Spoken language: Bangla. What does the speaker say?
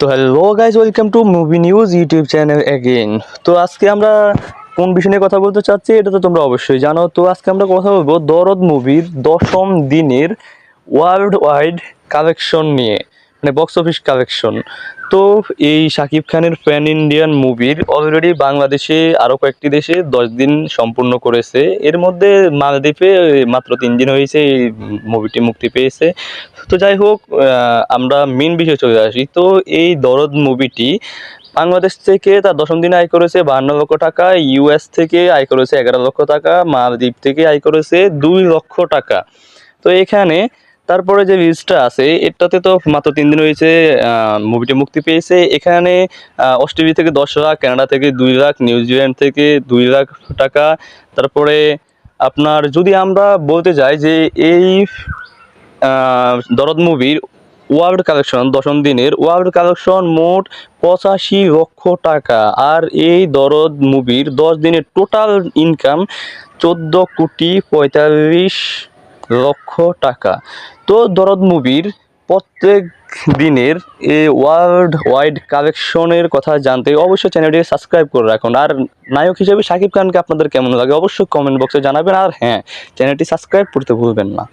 তো hello guys welcome to movie news YouTube channel again তো আজকে আমরা কোন বিষয় নিয়ে কথা বলতে চাচ্ছি, এটা তো তোমরা অবশ্যই জানো। তো আজকে আমরা কথা বলব দরদ মুভির দশম দিনের ওয়ার্ল্ড ওয়াইড কালেকশন নিয়ে। মানে বক্স অফিস কালেকশন তো এই শাকিব খানের প্যান ইন্ডিয়ান মুভির অলরেডি বাংলাদেশে আরও কয়েকটি দেশে দশ দিন সম্পূর্ণ করেছে। এর মধ্যে মালদ্বীপে মাত্র তিন দিন হয়েছে এই মুভিটি মুক্তি পেয়েছে। তো যাই হোক আমরা মেন বিষয়ে চলে আসি। তো এই দরদ মুভিটি বাংলাদেশ থেকে তার দশম দিনে আয় করেছে বাহান্ন লক্ষ টাকা ইউএস থেকে আয় করেছে এগারো লক্ষ টাকা, মালদ্বীপ থেকে আয় করেছে দুই লক্ষ টাকা। তো এখানে তারপরে যে লিস্টটা আছে এটাতে তো মাত্র তিন দিন হয়েছে মুভিটি মুক্তি পেয়েছে। এখানে অস্ট্রেলিয়া থেকে দশ লাখ কানাডা থেকে দুই লাখ নিউজিল্যান্ড থেকে দুই লাখ টাকা। তারপরে আপনার যদি আমরা বলতে যাই যে এই দরদ মুভির ওয়ার্ল্ড কালেকশন দশম দিনের ওয়ার্ল্ড কালেকশন মোট পঁচাশি লক্ষ টাকা। আর এই দরদ মুভির দশ দিনের টোটাল ইনকাম চোদ্দ কোটি পঁয়তাল্লিশ লক্ষ টাকা। তো দরদ মুভির প্রত্যেক দিনের এ ওয়ার্ল্ড ওয়াইড কালেকশনের কথা জানতে অবশ্যই চ্যানেলটিকে সাবস্ক্রাইব করে রাখুন। আর নায়ক হিসেবে সাকিব খানকে আপনাদের কেমন লাগে অবশ্যই কমেন্ট বক্সে জানাবেন। আর হ্যাঁ চ্যানেলটি সাবস্ক্রাইব করতে ভুলবেন না।